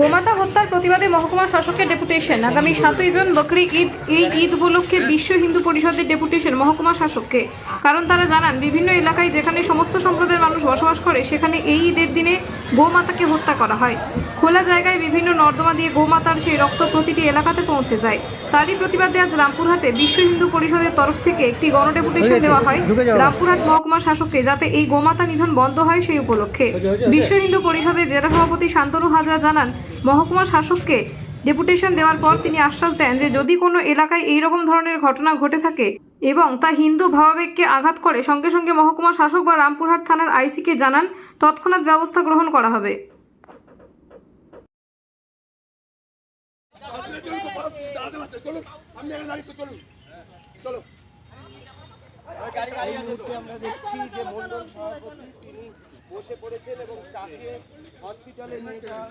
গোমাতা হত্যার প্রতিবাদে মহকুমা শাসকের ডেপুটেশন। আগামী সাতই জুন বকরি ঈদ এই ঈদ উপলক্ষে বিশ্ব হিন্দু পরিষদের ডেপুটেশন মহকুমা শাসককে। কারণ তারা জানান বিভিন্ন এলাকায় যেখানে সমস্ত সম্প্রদায়ের মানুষ বসবাস করে সেখানে এই ঈদের দিনে গোমাতাকে হত্যা করা হয়। খোলা জায়গায় বিভিন্ন নর্দমা দিয়ে গোমাতার সেই রক্ত প্রতিটি এলাকাতে পৌঁছে যায়। তারই প্রতিবাদে আজ রামপুরহাটে বিশ্ব হিন্দু পরিষদের তরফ থেকে একটি গণডেপুটেশন দেওয়া হয়। রামপুরহাট মহকুমা শাসককে যাতে এই গোমাতা নিধন বন্ধ হয় সেই উপলক্ষে। বিশ্ব হিন্দু পরিষদের জেলা সভাপতি শান্তনু হাজরা জানান মহকুমা শাসককে ডেপুটেশন দেওয়ার পর তিনি আশ্বাস দেন যে যদি কোনো এলাকায় এই রকম ধরনের ঘটনা ঘটে থাকে এবং তা হিন্দু ভাবাবেগকে আঘাত করে সঙ্গে সঙ্গে মহকুমা শাসক বা রামপুরহাট থানার আইসিকে জানান তৎক্ষণাৎ ব্যবস্থা গ্রহণ করা হবে। চলো আমরা দেখছি যে মন্ডল সভাপতি তিনি বসে পড়েছেন এবং তাকে হসপিটালে নিয়ে যাওয়া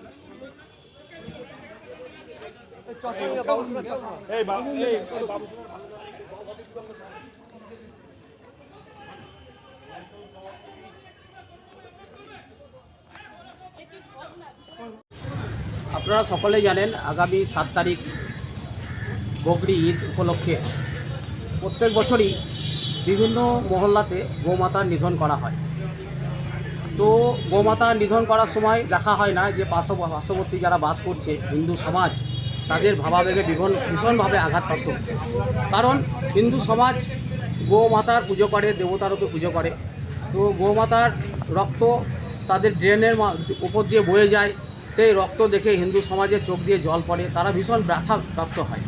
এই বাবু এই বাবু। আপনারা সকলেই জানেন আগামী সাত তারিখ বকরি ঈদ উপলক্ষে প্রত্যেক বছরই বিভিন্ন মহল্লাতে গোমাতার নিধন করা হয়। তো গোমাতা নিধন করার সময় দেখা হয় না যে পার্শ্ব পার্শ্ববর্তী যারা বাস করছে, হিন্দু সমাজ, তাদের ভাবাবেগে ভীষণ ভীষণভাবে আঘাতপ্রাপ্ত হচ্ছে। কারণ হিন্দু সমাজ গোমাতার পুজো করে দেবতারকে পুজো করে। তো গোমাতার রক্ত তাদের ড্রেনের উপর দিয়ে বয়ে যায়। সেই রক্ত দেখে হিন্দু সমাজে চোখ দিয়ে জল পড়ে, তারা ভীষণ ব্যথা প্রাপ্ত হয়।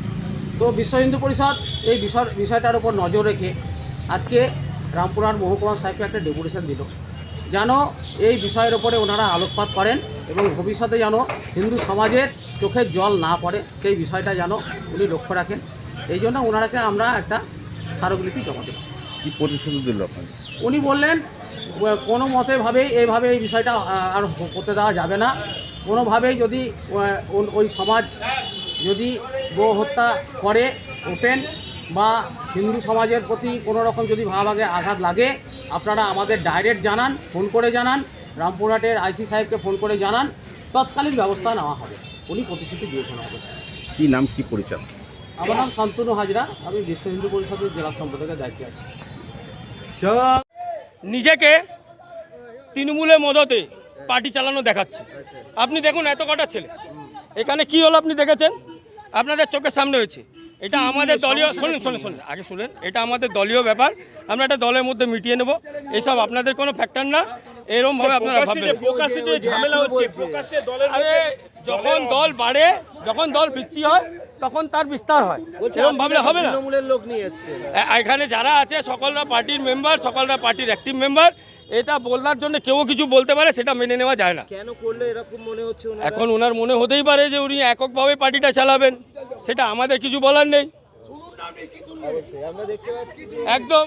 তো বিশ্ব হিন্দু পরিষদ এই বিষয় বিষয়টার উপর নজর রেখে আজকে রামপুরার মহকুমা সাহেবকে একটা ডেপুটেশন দিল। যেন এই বিষয়ের উপরে ওনারা আলোকপাত করেন এবং ভবিষ্যতে যেন হিন্দু সমাজের চোখের জল না পড়ে সেই বিষয়টা যেন উনি লক্ষ্য রাখেন। এই জন্য ওনারাকে আমরা একটা স্মারকলিপি জমা দেব। কি প্রতিশ্রুতি দিল উনি বললেন কোনো মতে ভাবেই এইভাবে এই বিষয়টা আর করতে দেওয়া যাবে না। কোনোভাবেই যদি ওই- ওই সমাজ যদি গো হত্যা করে ওপেন বা হিন্দু সমাজের প্রতি কোনো রকম যদি ভাবাগে আঘাত লাগে আপনারা আমাদের ডাইরেক্ট জানান ফোন করে জানান রামপুরহাটের আইসি সাহেবকে ফোন করে জানান তৎকালীন ব্যবস্থা নেওয়া হবে। উনি প্রতিশ্রুতি দিয়েছেন আমাদের। কি নাম কি পরিচয়? আমার নাম শান্তনু হাজরা আমি বিশ্ব হিন্দু পরিষদের জেলা সম্পাদকের দায়িত্বে আছি। নিজেকে তৃণমূলের মদতে পার্টি চালানো দেখাচ্ছে। আপনি দেখুন এত কটা ছেলে। এখানে কি হলো আপনি দেখেছেন? আপনাদের চোখের সামনে হয়েছে। এটা আমাদের দলীয় শুনুন শুনুন শুনুন আগে শুনেন। এটা আমাদের দলীয় ব্যাপার। আমরা এটা দলের মধ্যে মিটিয়ে নেব। এসব আপনাদের কোনো ফ্যাক্টর না। এরকম ভাবে আপনারা ভাববেন। আরে যখন দল বাড়ে যখন দল বৃদ্ধি হয় তখন তার বিস্তার হয়। এরকম ভাবলে হবে না। তৃণমূলের লোক নিয়ে এখানে যারা আছে সকলরা পার্টির মেম্বার সকলরা পার্টির অ্যাক্টিভ মেম্বার এটা বলার জন্য কেউ কিছু বলতে পারে সেটা মেনে নেওয়া যায় না। কেন করলে এরকম মনে হচ্ছে এখন ওনার মনে হতেই পারে যে উনি এককভাবে পার্টিটা চালাবেন সেটা আমাদের কিছু বলার নেই। অবশ্যই আমরা দেখতে পাচ্ছি। যে একদম।